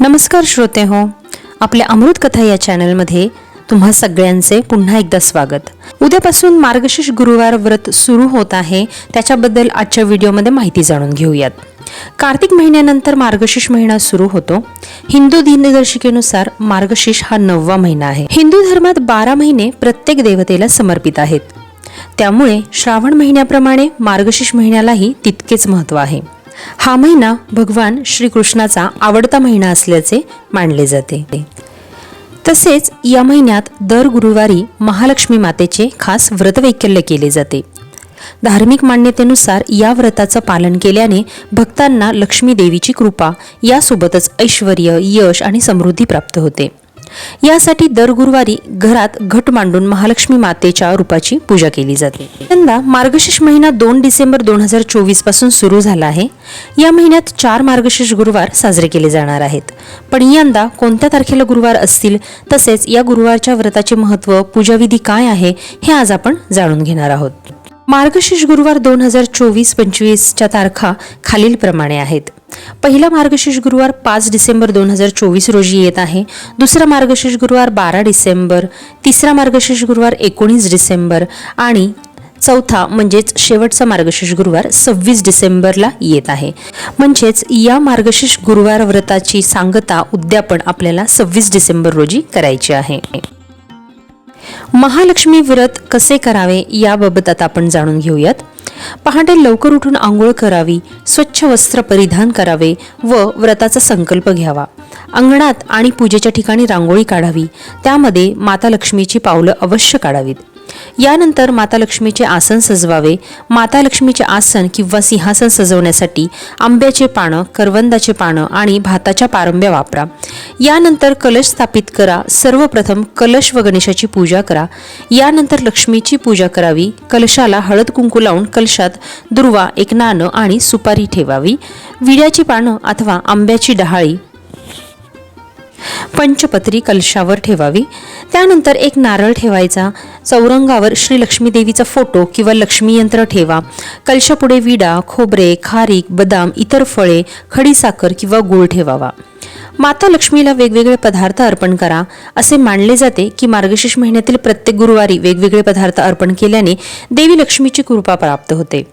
नमस्कार श्रोते हो आपल्या अमृत कथा या चॅनलमध्ये तुम्हा सगळ्यांचे पुन्हा एकदा स्वागत. उद्यापासून मार्गशीर्ष गुरुवार व्रत सुरू होत आहे त्याच्याबद्दल आजच्या व्हिडिओमध्ये माहिती जाणून घेऊयात. कार्तिक महिन्यानंतर मार्गशीर्ष महिना सुरू होतो. हिंदू दिनदर्शिकेनुसार मार्गशीर्ष हा नववा महिना आहे. हिंदू धर्मात बारा महिने प्रत्येक देवतेला समर्पित आहेत. त्यामुळे श्रावण महिन्याप्रमाणे मार्गशीर्ष महिन्यालाही तितकेच महत्त्व आहे. हा महिना भगवान श्रीकृष्णाचा आवडता महिना असल्याचे मानले जाते. तसेच या महिन्यात दर गुरुवारी महालक्ष्मी मातेचे खास व्रतवैकल्य केले जाते. धार्मिक मान्यतेनुसार या व्रताचं पालन केल्याने भक्तांना लक्ष्मी देवीची कृपा यासोबतच ऐश्वर यश आणि समृद्धी प्राप्त होते. यासाठी दर गुरुवारी घरात घट मांडून महालक्ष्मी मातेच्या रूपाची पूजा केली जाते. यंदा मार्गशीर्ष महिना दोन डिसेंबर दोन हजार चोवीसपासून सुरू झाला आहे. या महिन्यात चार मार्गशीर्ष गुरुवार साजरे केले जाणार आहेत. पण यंदा कोणत्या तारखेला गुरुवार असतील? तसेच या गुरुवारच्या व्रताचे महत्त्व पूजाविधी काय आहे? हे आज आपण जाणून घेणार आहोत. मार्गशीर्ष गुरुवार दोन हजार चोवीस पंचवीसच्या तारखा खालीलप्रमाणे आहेत. पहिला मार्गशीर्ष गुरुवार पाच डिसेंबर दोन हजार चोवीस रोजी येत आहे. दुसरा मार्गशीर्ष गुरुवार बारा डिसेंबर तिसरा मार्गशीर्ष गुरुवार एकोणीस डिसेंबर आणि चौथा म्हणजेच शेवटचा मार्गशीर्ष गुरुवार सव्वीस डिसेंबरला येत आहे. म्हणजेच या मार्गशीर्ष गुरुवार व्रताची सांगता उद्यापन आपल्याला सव्वीस डिसेंबर रोजी करायची आहे. महालक्ष्मी व्रत कसे करावे याबाबत आता आपण जाणून घेऊयात. पहाटे लवकर उठून आंघोळ करावी स्वच्छ वस्त्र परिधान करावे व व्रताचा संकल्प घ्यावा. अंगणात आणि पूजेच्या ठिकाणी रांगोळी काढावी त्यामध्ये माता लक्ष्मीची पावलं अवश्य काढावीत. यानंतर माता लक्ष्मीचे आसन सजवावे. माता लक्ष्मीचे आसन किंवा सिंहासन सजवण्यासाठी आंब्याचे पानं करवंदाचे पानं आणि भाताच्या पारंब्या वापरा. यानंतर कलश स्थापित करा. सर्वप्रथम कलश व गणेशाची पूजा करा. यानंतर लक्ष्मीची पूजा करावी. कलशाला हळद कुंकू लावून कलशात दुर्वा एक नाणं आणि सुपारी ठेवावी. विड्याची पानं अथवा आंब्याची डहाळी पंचपत्री कलशावर ठेवावी. त्यानंतर एक नारळ ठेवायचा. चौरंगावर श्री लक्ष्मी देवीचा फोटो किंवा लक्ष्मी यंत्र ठेवा. कलशापुढे विडा खोबरे खारीक बदाम इतर फळे खडीसाखर किंवा गूळ ठेवावा. माता लक्ष्मीला वेगवेगळे पदार्थ अर्पण करा. असे मानले जाते की मार्गशीर्ष महिन्यातील प्रत्येक गुरुवारी वेगवेगळे पदार्थ अर्पण केल्याने देवी लक्ष्मीची कृपा प्राप्त होते.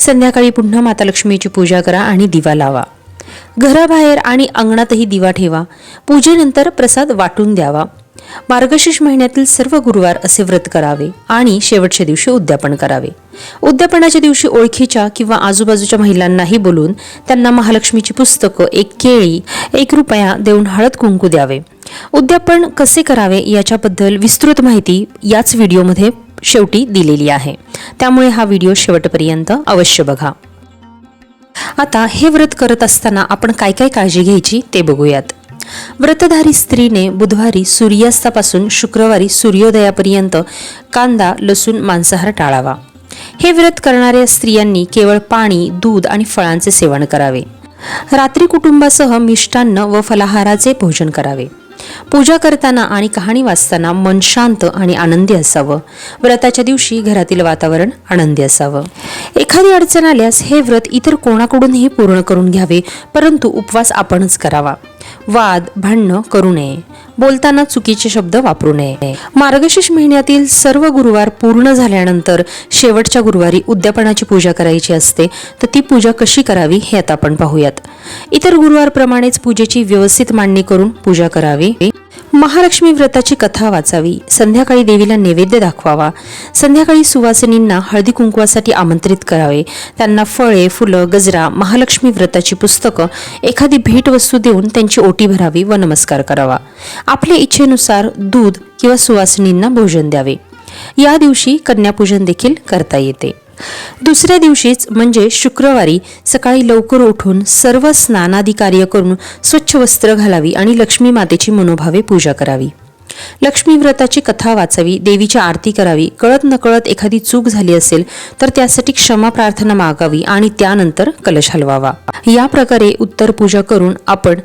संध्याकाळी पुन्हा माता लक्ष्मीची पूजा करा आणि दिवा लावा. घराबाहेर आणि अंगणातही दिवा ठेवा. पूजेनंतर प्रसाद वाटून द्यावा. मार्गशीर्ष महिन्यातील सर्व गुरुवार असे व्रत करावे आणि शेवटच्या दिवशी उद्यापन करावे. उद्यापनाच्या दिवशी ओळखीच्या किंवा आजूबाजूच्या महिलांनाही बोलून त्यांना महालक्ष्मीची पुस्तकं एक केळी एक रुपया देऊन हळद कुंकू द्यावे. उद्यापन कसे करावे याच्याबद्दल विस्तृत माहिती याच व्हिडिओमध्ये शेवटी दिलेली आहे. त्यामुळे हा व्हिडिओ शेवटपर्यंत अवश्य बघा. आता हे व्रत करत असताना आपण काय काय काळजी घ्यायची ते बघूयात. व्रतधारी स्त्रीने बुधवारी सूर्यास्तापासून शुक्रवारी सूर्योदयापर्यंत कांदा लसूण मांसाहार टाळावा. हे व्रत करणाऱ्या स्त्रियांनी केवळ पाणी दूध आणि फळांचे सेवन करावे. रात्री कुटुंबासह मिष्टान्न व फलाहाराचे भोजन करावे. पूजा करताना आणि कहाणी वाचताना मन शांत आणि आनंदी असावं. व्रताच्या दिवशी घरातील वातावरण आनंदी असावं. एखादी अडचण आल्यास हे व्रत इतर कोणाकडूनही पूर्ण करून घ्यावे परंतु उपवास आपणच करावा. वाद भांडणं करू नये. बोलताना चुकीचे शब्द वापरू नये. मार्गशीर्ष महिन्यातील सर्व गुरुवार पूर्ण झाल्यानंतर शेवटच्या गुरुवारी उद्यापनाची पूजा करायची असते तर ती पूजा कशी करावी हे आता आपण पाहूयात. इतर गुरुवारप्रमाणेच पूजेची व्यवस्थित मांडणी करून पूजा करावी. महालक्ष्मी व्रताची कथा वाचावी. संध्याकाळी देवीला नैवेद्य दाखवावा. संध्याकाळी सुवासिनींना हळदी कुंकवासाठी आमंत्रित करावे. त्यांना फळे फुलं गजरा महालक्ष्मी व्रताची पुस्तकं एखादी भेटवस्तू देऊन त्यांची ओटी भरावी व नमस्कार करावा. आपल्या इच्छेनुसार दूध किंवा सुवासिनींना भोजन द्यावे. या दिवशी कन्यापूजन देखील करता येते. दुसऱ्या दिवशीच म्हणजे शुक्रवारी सकाळी लवकर उठून सर्व स्नानादी कार्य करून स्वच्छ वस्त्र घालावी आणि लक्ष्मी मातेची मनोभावे पूजा करावी. लक्ष्मी व्रताची कथा वाचावी देवीची आरती करावी कळत नकळत एखादी चूक झाली असेल तर त्यासाठी क्षमा प्रार्थना मागावी आणि त्यानंतर कलश हलवावा. या प्रकारे उत्तर पूजा करून आपण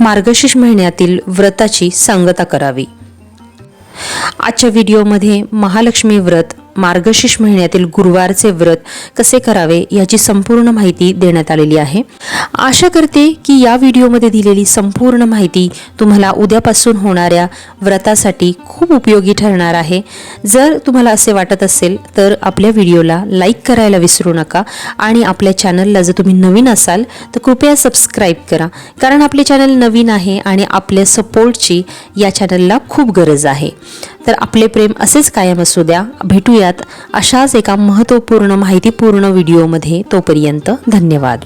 मार्गशीर्ष महिन्यातील व्रताची सांगता करावी. आजच्या व्हिडिओमध्ये महालक्ष्मी व्रत मार्गशीर्ष महिन्यातील गुरुवारचे व्रत कसे करावे याची संपूर्ण माहिती देण्यात आलेली आहे. आशा करते की या व्हिडिओमध्ये दिलेली संपूर्ण माहिती तुम्हाला उद्यापासून होणाऱ्या व्रतासाठी खूप उपयोगी ठरणार आहे. जर तुम्हाला असे वाटत असेल तर आपल्या व्हिडिओला लाईक करायला विसरू नका आणि आपल्या चॅनलला जर तुम्ही नवीन असाल तर कृपया सबस्क्राईब करा. कारण आपले चॅनल नवीन आहे आणि आपल्या सपोर्टची या चॅनलला खूप गरज आहे. तर आपले प्रेम असेच कायम असू द्या. भेटूयात अशाच एका महत्त्वपूर्ण माहितीपूर्ण व्हिडिओमध्ये. तोपर्यंत धन्यवाद.